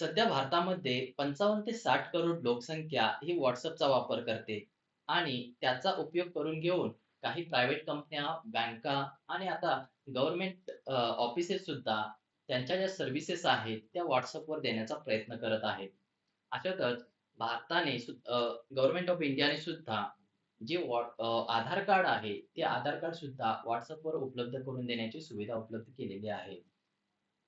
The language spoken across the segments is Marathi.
सध्या भारतामध्ये 55 ते साठ करोड लोकसंख्या ही व्हॉट्सअपचा वापर करते आणि त्याचा उपयोग करून घेऊन काही प्रायव्हेट कंपन्या, बँका आणि आता गव्हर्नमेंट ऑफिसेस सुद्धा त्यांच्या ज्या सर्व्हिसेस आहेत त्या व्हॉट्सअपवर देण्याचा प्रयत्न करत आहेत. अशातच भारताने गव्हर्नमेंट ऑफ इंडियाने सुद्धा जे आधार कार्ड आहे, ते आधार कार्ड सुद्धा व्हॉट्सअपवर उपलब्ध करून देण्याची सुविधा उपलब्ध केलेली आहे.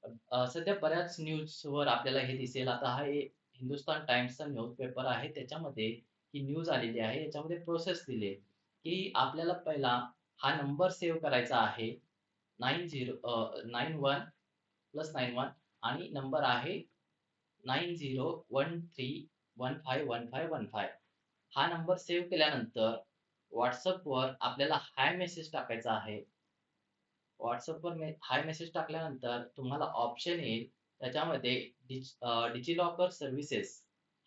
सध्या बऱ्याच न्यूजवर आपल्याला हे दिसेल. आता हा हिंदुस्तान टाइम्सचा न्यूजपेपर आहे. त्याच्यामध्ये ही न्यूज आलेली आहे. याच्यामध्ये प्रोसेस दिली की आपल्याला पहिला हा नंबर सेव्ह करायचा आहे. Nine zero nine one plus 91 आणि नंबर आहे 9013151515 हा नंबर सेव्ह केल्यानंतर व्हॉट्सअपवर आपल्याला हाय मेसेज टाकायचा आहे. व्हॉट्सअपवर मे हाय मेसेज टाकल्यानंतर तुम्हाला ऑप्शन येईल. त्याच्यामध्ये डिज डिजिलॉकर सर्व्हिसेस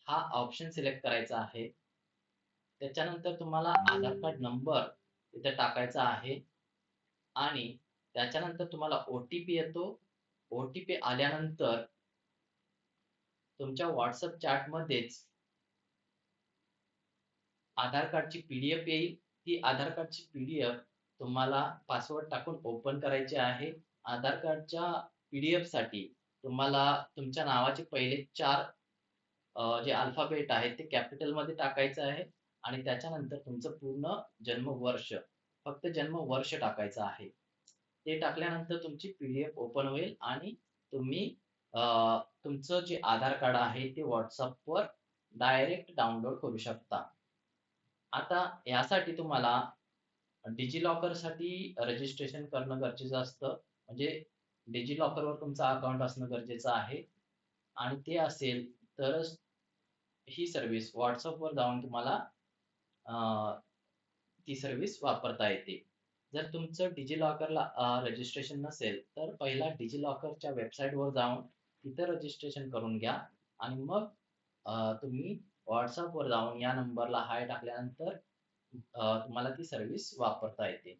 हा ऑप्शन सिलेक्ट करायचा आहे. त्याच्यानंतर तुम्हाला आधार कार्ड नंबर तिथे टाकायचा आहे आणि त्याच्यानंतर तुम्हाला ओ-टी-पी येतो. ओ-टी-पी आल्यानंतर तुमच्या व्हॉट्सअप चॅटमध्येच आधार कार्डची पी-डी-एफ येईल. ती आधार कार्डची पी-डी-एफ तुम्हाला पासवर्ड टाकून ओपन करायचे आहे. आधार कार्डच्या पी-डी-एफसाठी तुम्हाला तुमच्या नावाचे पहिले चार जे अल्फाबेट आहेत ते कॅपिटलमध्ये टाकायचं आहे आणि त्याच्यानंतर तुमचं पूर्ण जन्मवर्ष, फक्त जन्मवर्ष टाकायचं आहे. ते टाकल्यानंतर तुमची पी-डी-एफ ओपन होईल आणि तुम्ही तुमचं जे आधार कार्ड आहे ते व्हॉट्सअपवर डायरेक्ट डाउनलोड करू शकता. आता यासाठी तुम्हाला डिजिलॉकरसाठी रजिस्ट्रेशन करणं गरजेचं असतं. म्हणजे डिजिलॉकरवर तुमचा अकाउंट असणं गरजेचं आहे आणि ते असेल तरच ही सर्व्हिस व्हॉट्सअपवर जाऊन तुम्हाला ती सर्व्हिस वापरता येते. जर तुमचं डिजिलॉकरला रजिस्ट्रेशन नसेल, तर पहिला डिजिलॉकरच्या वेबसाईटवर जाऊन तिथं रजिस्ट्रेशन करून घ्या आणि मग तुम्ही व्हॉट्सअपवर जाऊन या नंबरला हाय टाकल्यानंतर तुम्हाला ती सर्व्हिस वापरता येते.